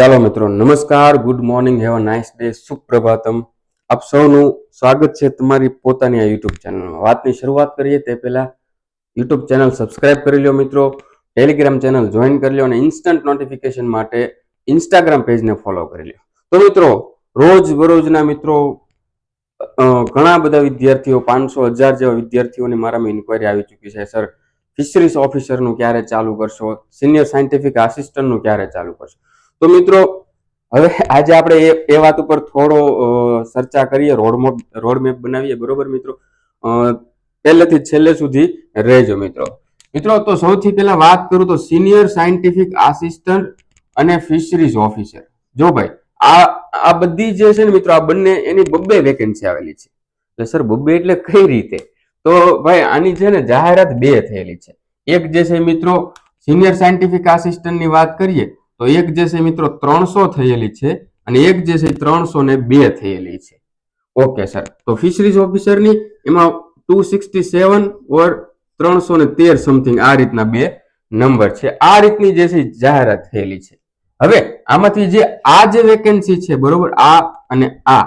ચાલો મિત્રો, નમસ્કાર, good morning, have a nice day, સુપ્રભાતમ. આપ સૌનું સ્વાગત છે તમારી પોતાની આ યુટ્યુબ ચેનલમાં. વાતની શરૂઆત કરીએ તે પહેલા યુટ્યુબ ચેનલ સબસ્ક્રાઇબ કરી લ્યો મિત્રો, ટેલિગ્રામ ચેનલ જોઈન કરી લ્યો અને ઇન્સ્ટન્ટ નોટિફિકેશન માટે ઇન્સ્ટાગ્રામ પેજને ફોલો કરી લ્યો. તો મિત્રો, રોજ બરોજના મિત્રો ઘણા બધા વિદ્યાર્થીઓ, પાંચસો હજાર જેવા વિદ્યાર્થીઓની મારામાં ઇન્કવાયરી આવી ચૂકી છે. સર ફિશરીઝ ઓફિસરનું ક્યારે ચાલુ કરશો? સિનિયર સાયન્ટિફિક આસિસ્ટન્ટનું ક્યારે ચાલુ કરશો? તો મિત્રો, હવે આજે આપણે એ વાત ઉપર થોડો ચર્ચા કરીએ, રોડ રોડમેપ રોડ મેપ બનાવીએ, બરોબર મિત્રો? પહેલેથી છેલ્લે સુધી રહેજો મિત્રો. મિત્રો, તો સૌથી પહેલા વાત કરું તો સિનિયર સાયન્ટિફિક આસિસ્ટન્ટ અને ફિશરીઝ ઓફિસર. જો ભાઈ, આ આ બધી જે છે ને મિત્રો, આ બંને એની બબ્બે વેકેન્સી આવેલી છે. એટલે સર, બબ્બે એટલે કઈ રીતે? તો ભાઈ, આની છે ને જાહેરાત બે થયેલી છે. એક જે છે મિત્રો, સિનિયર સાયન્ટિફિક આસિસ્ટન્ટની વાત કરીએ તો એક જે છે મિત્રો ત્રણસો થયેલી છે અને એક જે છે ત્રણસો ને બે થયેલી છે. ઓકે સર તો ફિશરીઝ ઓફિસરની એમાં ટુ સિક્સટી સેવન ઓર ત્રણસો ને તેર સમથિંગ આ રીતના બે નંબર છે. આ રીતની જે છે જાહેરાત થયેલી છે. હવે આમાંથી જે આ જે વેકેન્સી છે, બરોબર? આ અને આ.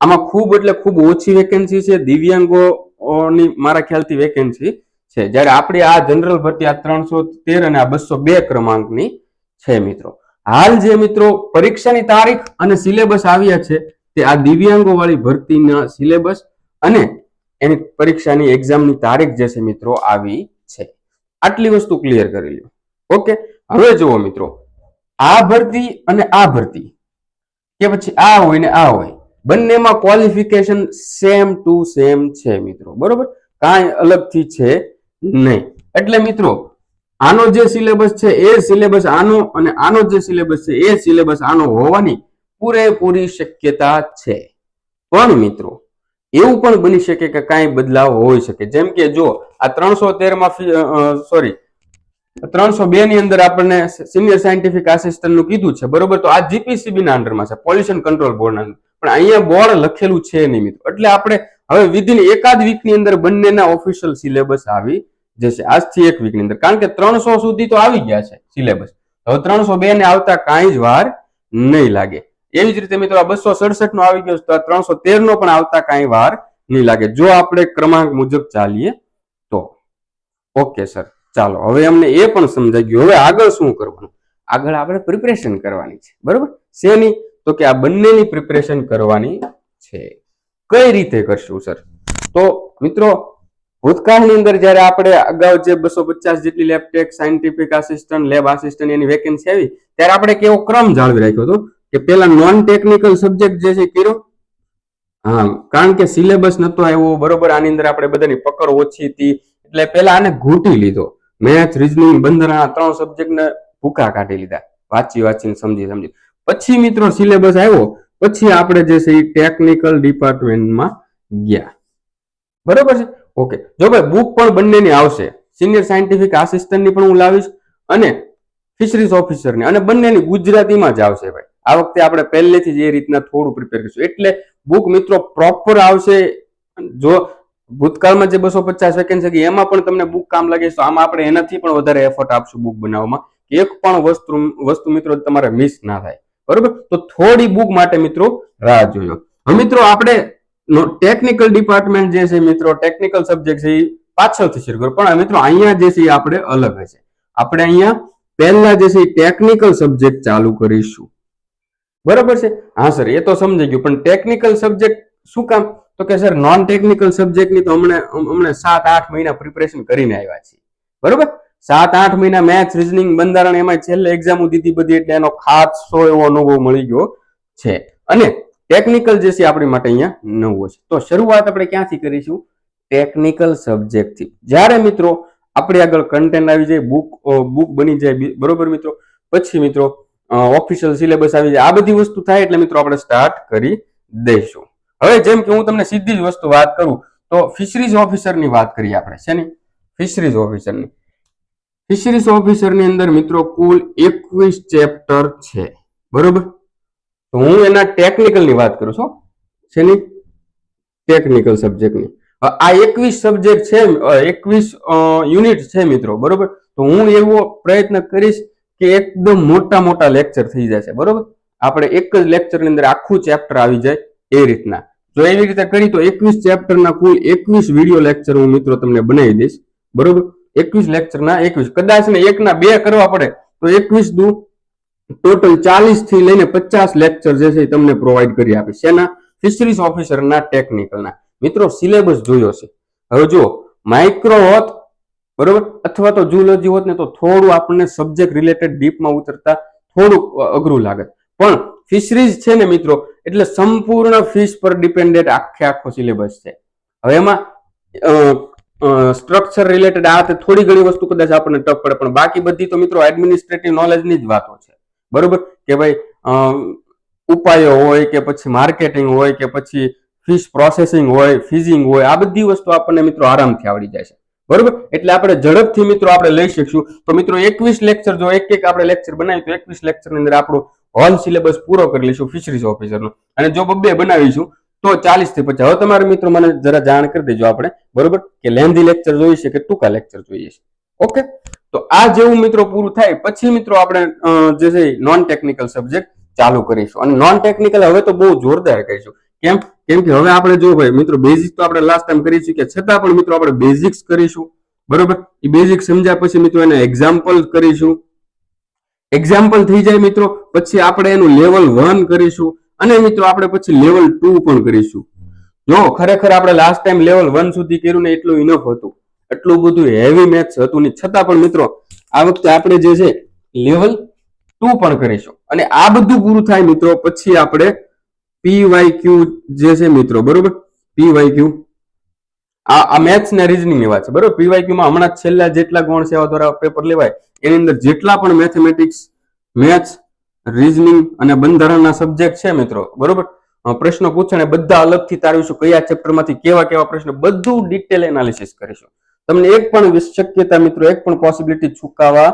આમાં ખૂબ એટલે ખૂબ ઓછી વેકેન્સી છે. દિવ્યાંગોની મારા ખ્યાલથી વેકેન્સી છે. જ્યારે આપણે આ જનરલ ભરતી આ ત્રણસો તેર અને આ બસો બે ક્રમાંકની છે મિત્રો. હાલ જે મિત્રો પરીક્ષાની તારીખ અને સિલેબસ આવ્યા છે, તે આ દિવ્યાંગો વાળી ભરતીના સિલેબસ અને એની પરીક્ષાની એક્ઝામની તારીખ જે છે મિત્રો આવી છે. આટલી વસ્તુ ક્લિયર કરી લો ઓકે? હવે જુઓ મિત્રો. આ ભરતી અને આ ભરતી. કે પછી આ હોય ને આ હોય. બંનેમાં ક્વોલિફિકેશન સેમ ટુ સેમ છે મિત્રો. બરોબર? કાંઈ અલગથી છે નહીં. એટલે મિત્રો આનો જે સિલેબસ છે એ સિલેબસ આનો અને આનો જે સિલેબસ છે એ સિલેબસ આનો હોવાની પૂરેપૂરી શક્યતા છે. પણ મિત્રો, એવું પણ બની શકે કે કાંઈ બદલાવ હોઈ શકે. જેમ કે જો આ ત્રણસો તેરમાં સોરી ત્રણસો બે ની અંદર આપણને સિનિયર સાયન્ટિફિક આસિસ્ટન્ટનું કીધું છે, બરોબર? તો આ જીપીસીબી ના અંડરમાં છે પોલ્યુશન કંટ્રોલ બોર્ડ ના પણ અહીંયા બોર્ડ લખેલું છે નહીં મિત્રો. એટલે આપણે હવે વિધિન એકાદ વીકની અંદર બંનેના ઓફિશિયલ સિલેબસ આવી જશે. આજથી એક વીકની અંદર. કારણ કે ત્રણસો સુધી તો આવી ગયા છે સિલેબસ હવે ત્રણસો બે ને આવતા કાંઈ જ વાર નહીં લાગે. એવી જ રીતે મિત્રો બસો સડસઠ નો આવી ગયો તો ત્રણસો તેર નો પણ આવતા કાંઈ વાર નહીં લાગે. જો આપણે ક્રમાંક મુજબ ચાલીએ તો. Okay, sir. ચાલો, હવે અમને એ પણ સમજાઈ ગયું. હવે આગળ શું કરવાનું? આગળ આપણે પ્રિપરેશન કરવાની છે. બરોબર? શેની? તો કે આ બંનેની પ્રિપરેશન કરવાની છે. કઈ રીતે કરશું, સર? તો, મિત્રો ભૂતકાળની અંદર જ્યારે આપણે અગાઉ જે બસો પચાસ જેટલી lab tech scientific assistant lab assistant એની વેકેન્સી આવી, ત્યારે આપણે કેવો ક્રમ જાળવી રાખ્યો હતો કે પેલા નોન ટેકનિકલ સબ્જેક્ટ જે છે કર્યો. હા, કારણ કે સિલેબસ નતો આવ્યો, બરોબર, આની અંદર આપણે બધાની પકડ ઓછી હતી. એટલે પેલા આને ઘૂંટી લીધો. મેથ રીઝનિંગ બંધારણ આ ત્રણ સબ્જેક્ટને ભૂકા કાઢી લીધા. વાંચી વાંચીને સમજી સમજી. પછી મિત્રો સિલેબસ આવ્યો, પછી આપણે જે છે એ ટેકનિકલ ડિપાર્ટમેન્ટમાં ગયા. બરોબર છે? ઓકે જો ભાઈ બુક પણ બંનેની આવશે. સિનિયર સાયન્ટિફિક આસિસ્ટન્ટની પણ હું લાવીશ અને ફિશરીઝ ઓફિસરની અને બંનેની ગુજરાતીમાં જ આવશે ભાઈ. આ વખતે આપણે પહેલેથી જ એ રીતના થોડું પ્રિપેર કરીશું. એટલે બુક મિત્રો પ્રોપર આવશે. જો ભૂતકાળમાં જે બસો પચાસ વેકેન્સી હતી એમાં પણ તમને બુક કામ લાગે તો આમાં આપણે એનાથી પણ વધારે એફર્ટ આપશું બુક બનાવવામાં. એક પણ વસ્તુ વસ્તુ મિત્રો તમારે મિસ ના થાય. બરોબર? તો થોડી બુક માટે મિત્રો રાહ જોયો. મિત્રો, આપણે ટેકનિકલ ડિપાર્ટમેન્ટ જે છે મિત્રો ટેકનિકલ સબ્જેક્ટ છે, એ પાછળથી શરૂ કરો. પણ મિત્રો, અહીંયા જે છે, એ આપણે અલગ હશે. આપણે અહીંયા પહેલા જે છે ટેકનિકલ સબ્જેક્ટ ચાલુ કરીશું. બરાબર છે? હા સર એ તો સમજાઈ ગયું. પણ ટેકનિકલ સબ્જેક્ટ શું કામ? તો કે સર નોન ટેકનિકલ સબ્જેક્ટની તો હમણે હમણે સાત આઠ મહિના પ્રિપરેશન કરીને આવ્યા છીએ. બરોબર? સાત આઠ મહિના મેથ્સ રીઝનિંગ બંધારણ એમાં છેલ્લે એક્ઝામો દીધી બધી, એટલે એનો ખાસો એવો અનુભવ મળી ગયો છે. અને ટેકનિકલ જે છે આપણી માટે અહીંયા નવું છે તો શરૂઆત આપણે ક્યાંથી કરીશું? ટેકનિકલ સબ્જેક્ટથી જ્યારે મિત્રો આપણે આગળ કન્ટેન્ટ આવી જાય બુક બુક બની જાય બરોબર મિત્રો? પછી મિત્રો ઓફિશિયલ સિલેબસ આવી જાય. આ બધી વસ્તુ થાય એટલે મિત્રો આપણે સ્ટાર્ટ કરી દઈશું. હવે જેમ કે હું તમને સીધી જ વસ્તુ વાત કરું, તો ફિશરીઝ ઓફિસરની વાત કરીએ આપણે. શેની? ફિશરીઝ ઓફિસરની ફિશરીઝ ઓફિસરની અંદર મિત્રો કુલ એકવીસ ચેપ્ટર છે. બરોબર? તો હું એના ટેકનિકલની વાત કરું છું શેની? ટેકનિકલ સબ્જેક્ટની આ એકવીસ સબ્જેક્ટ છે એકવીસ યુનિટ છે મિત્રો, બરોબર? તો હું એવો પ્રયત્ન કરીશ કે એકદમ મોટા મોટા લેક્ચર થઈ જશે, બરોબર? આપણે એક જ લેક્ચરની અંદર આખું ચેપ્ટર આવી જાય એ રીતના. જો એવી રીતે કરી તો એકવીસ ચેપ્ટરના કુલ એકવીસ વીડિયો લેક્ચર હું મિત્રો તમને બનાવી દઈશ, બરોબર? એકવીસ લેક્ચરના એકવીસ. કદાચ ને એકના બે કરવા પડે, તો એકવીસ દુ ટોટલ ચાલીસથી લઈને પચાસ લેક્ચર જે છે એ તમને પ્રોવાઈડ કરી આપીશ શેના ફિશરીઝ ઓફિસરના ટેકનિકલના મિત્રો સિલેબસ જોયો છે. હવે જો માઇક્રો હોત, બરોબર? અથવા તો જુલોજી હોત ને તો થોડું આપણને સબ્જેક્ટ રિલેટેડ ડીપમાં ઉતરતા થોડુંક અઘરું લાગે પણ ફિશરીઝ છે ને મિત્રો, એટલે સંપૂર્ણ ફિશ પર ડિપેન્ડેડ આખે આખો સિલેબસ છે. હવે એમાં સ્ટ્રક્ચર રિલેટેડ આ થોડી ઘણી વસ્તુ કદાચ આપણને ટફ પડે, પણ બાકી બધી તો મિત્રો એડમિનિસ્ટ્રેટિવ નોલેજની જ વાતો છે. બરોબર? કે ભાઈ ઉપાયો હોય કે પછી માર્કેટિંગ હોય કે પછી ફિશ પ્રોસેસિંગ હોય ફિઝિંગ હોય, આ બધી વસ્તુ આપણને મિત્રો આરામથી આવડી જાય છે. બરોબર? એટલે આપણે ઝડપથી મિત્રો આપણે લઈ શકશું. તો મિત્રો એકવીસ લેક્ચર જો એક એક આપણે લેક્ચર બનાવી તો એકવીસ લેક્ચરની અંદર આપણો હોલ સિલેબસ પૂરો કરી લઈશું ફિશરીઝ ઓફિસરનો અને જો બબ્બે બનાવીશું, તો ચાલીસથી પચાસ. હવે તમારે મિત્રો મને જરા જાણ કરી દેજો આપણે. બરોબર? કે લેન્ધી લેક્ચર જોઈએ છે કે ટૂંકા લેક્ચર જોઈએ છે. ઓકે? તો આ જેવું મિત્રો પૂરું થાય, પછી મિત્રો આપણે જે છે નોન ટેકનિકલ સબ્જેક્ટ ચાલુ કરીશું. અને નોન ટેકનિકલ હવે તો બહુ જોરદાર કરીશું. કેમ? કેમ કે હવે આપણે જો ભાઈ, મિત્રો બેઝિક તો આપણે લાસ્ટ ટાઈમ કરી કે છતાં પણ મિત્રો આપણે બેઝિક્સ કરીશું. બરોબર? એ બેઝિક સમજ્યા પછી મિત્રો એને એક્ઝામ્પલ કરીશું. એક્ઝામ્પલ થઈ જાય મિત્રો, પછી આપણે એનું લેવલ વન કરીશું. અને મિત્રો આપણે પછી લેવલ ટુ પણ કરીશું. જો ખરેખર આપણે લાસ્ટ ટાઈમ લેવલ વન સુધી કર્યું ને એટલું ઇનફ હતું. એટલું બધું હેવી મેથ્સ હતું નહીં છતાં પણ મિત્રો, આ વખતે આપણે જે છે લેવલ ટુ પણ કરીશું. અને આ બધું પૂરું થાય મિત્રો, પછી આપણે પીવાય ક્યુ જે છે મિત્રો, બરોબર? પીવાય ક્યુ આ આ મેથ્સ ને રીઝનિંગ એવા છે, બરોબર? પીવાય ક્યુમાં હમણાં છેલ્લા જેટલા ગુણ સેવા દ્વારા પેપર લેવાય, એની અંદર જેટલા પણ મેથેમેટિક્સ મેથ્સ રીઝનિંગ અને બંધારણના સબ્જેક્ટ છે મિત્રો, બરોબર? પ્રશ્નો પૂછે બધા અલગથી તારવીશું કયા ચેપ્ટરમાંથી કેવા કેવા પ્રશ્નો, બધું ડિટેલ એનાલિસિસ કરીશું. તમને એક પણ શક્યતા મિત્રો, એક પણ પોસિબિલિટી છુકાવા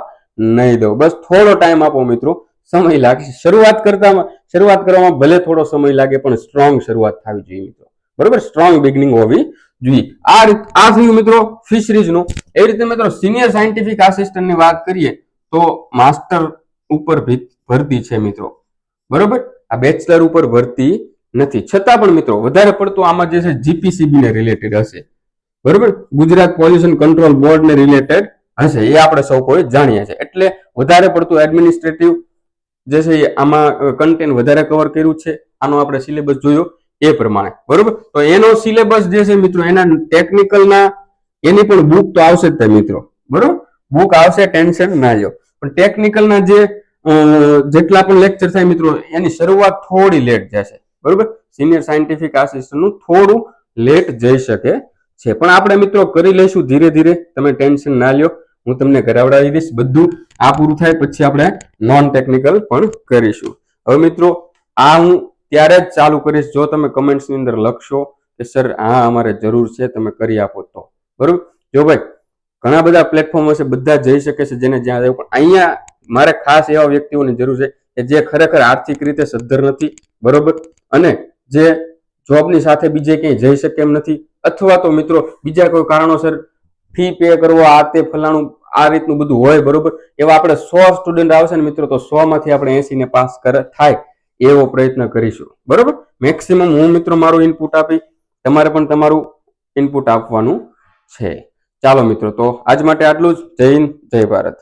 નહીં દો બસ થોડો ટાઈમ આપો મિત્રો. સમય લાગે શરૂઆત કરતા શરૂઆત કરવામાં ભલે થોડો સમય લાગે, પણ સ્ટ્રોંગ શરૂઆત થવી જોઈએ મિત્રો. બરોબર? સ્ટ્રોંગ બિગનિંગ હોવી જોઈએ. આ આ થયું મિત્રો ફિશરીઝનું એ રીતે મિત્રો સિનિયર સાયન્ટિફિક આસિસ્ટન્ટની વાત કરીએ, તો માસ્ટર ઉપર ભરતી છે મિત્રો. બરોબર? આ બેચલર ઉપર ભરતી નથી. છતાં પણ મિત્રો, વધારે પડતું આમાં જે છે જીપીસીબી ને રિલેટેડ હશે. બરોબર? ગુજરાત પોલ્યુશન કંટ્રોલ બોર્ડ ને રિલેટેડ હશે, એ આપણે સૌ કોઈ જાણીએ છીએ. એટલે વધારે પડતું એડમિનિસ્ટ્રેટિવ જે છે એ આમાં કન્ટેન્ટ વધારે કવર કર્યું છે. આનો આપણે સિલેબસ જોયો એ પ્રમાણે. બરોબર? તો એનો સિલેબસ જે છે મિત્રો, એના ટેકનિકલના એની પણ બુક તો આવશે જ તે મિત્રો. બરોબર? બુક આવશે ટેન્શન ના લો પણ ટેકનિકલના જે જેટલા પણ લેક્ચર થાય મિત્રો, એની શરૂઆત થોડી લેટ જશે. બરોબર? સિનિયર સાયન્ટિફિક આસિસ્ટન્ટનું થોડું લેટ જઈ શકે છે. પણ આપણે મિત્રો કરી લઈશું ધીરે ધીરે. તમે ટેન્શન ના લ્યો. હું તમને કરાવડાવી દઈશ બધું. આ પૂરું થાય પછી આપણે નોન ટેકનિકલ પણ કરીશું. હવે મિત્રો, આ હું ત્યારે જ ચાલુ કરીશ. જો તમે કમેન્ટ્સની અંદર લખશો કે, સર હા અમારે જરૂર છે, તમે કરી આપો તો. બરોબર? જો ભાઈ, ઘણા બધા પ્લેટફોર્મ હશે, બધા જઈ શકે છે જેને જ્યાં જવું પણ અહીંયા મારે ખાસ એવા વ્યક્તિઓની જરૂર છે કે જે ખરેખર આર્થિક રીતે સદ્ધર નથી. બરોબર? અને જે જોબની સાથે બીજે ક્યાંય જઈ શકે એમ નથી. અથવા તો મિત્રો, બીજા કોઈ કારણોસર ફી પે કરવો આ તે ફલાણું, આ રીતનું બધું હોય, બરોબર? એવા આપણે સો સ્ટુડન્ટ આવશે ને મિત્રો, તો સો માંથી આપણે એસી ને પાસ થાય એવો પ્રયત્ન કરીશું. બરોબર? મેક્સિમમ હું મિત્રો મારું ઇનપુટ આપી, તમારે પણ તમારું ઇનપુટ આપવાનું છે. ચાલો મિત્રો, તો આજ માટે આટલું જ. જય હિન્દ, જય ભારત.